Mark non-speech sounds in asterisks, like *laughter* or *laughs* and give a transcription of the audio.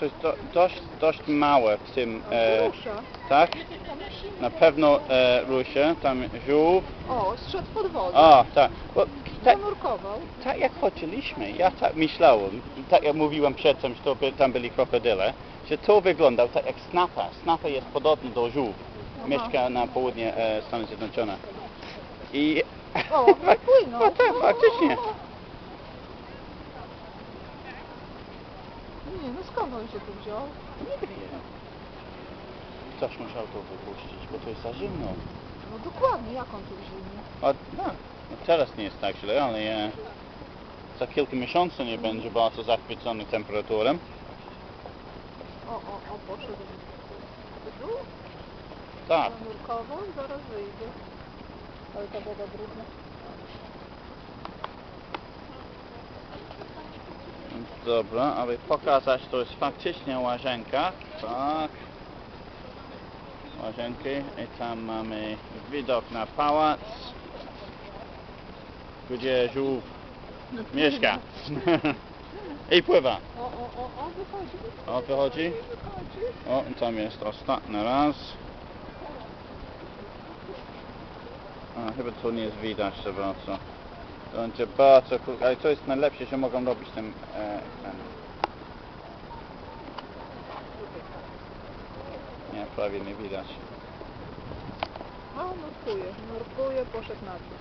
coś do, dość, dość małe w tym, e, Rusza. tak? Na pewno e, rusie, tam żółw. O, zszedł pod wodę. O, tak. Bo, tak, Zanurkował. tak jak chodziliśmy, ja tak myślałem, tak jak mówiłem przedtem, że to by, tam byli krokodyle, że to wyglądał tak jak snapa. Snapa jest podobny do żółw. Mieszka na południe e, Stanów Zjednoczonych. I... O, *laughs* wypłynął. No tak, faktycznie. Nie, no skąd on się tu wziął? Nie wiem. Ktoś musiał to wypuścić, bo to jest za zimno. No dokładnie, jak on tu zimny? A, no, no teraz nie jest tak źle, ale e, za kilka miesięcy nie będzie bardzo zachwycony temperaturą. O, o, o, poszedł. Tu? Tak, Zanurkował, zaraz wyjdzie. Ale ta woda brudna. Dobra, aby pokazać, to jest faktycznie łazienka. Tak. Łazienki i tam mamy widok na pałac, gdzie żółw mieszka. *laughs* I pływa. O, o, o, o, wychodzi. O, tam jest ostatni raz. A, chyba to nie jest widać za bardzo. To będzie bardzo krótko, ale to jest najlepsze, że mogą robić ten... E, ten. Nie, prawie nie widać. O, nurkuje, nurkuje, poszedł na dół.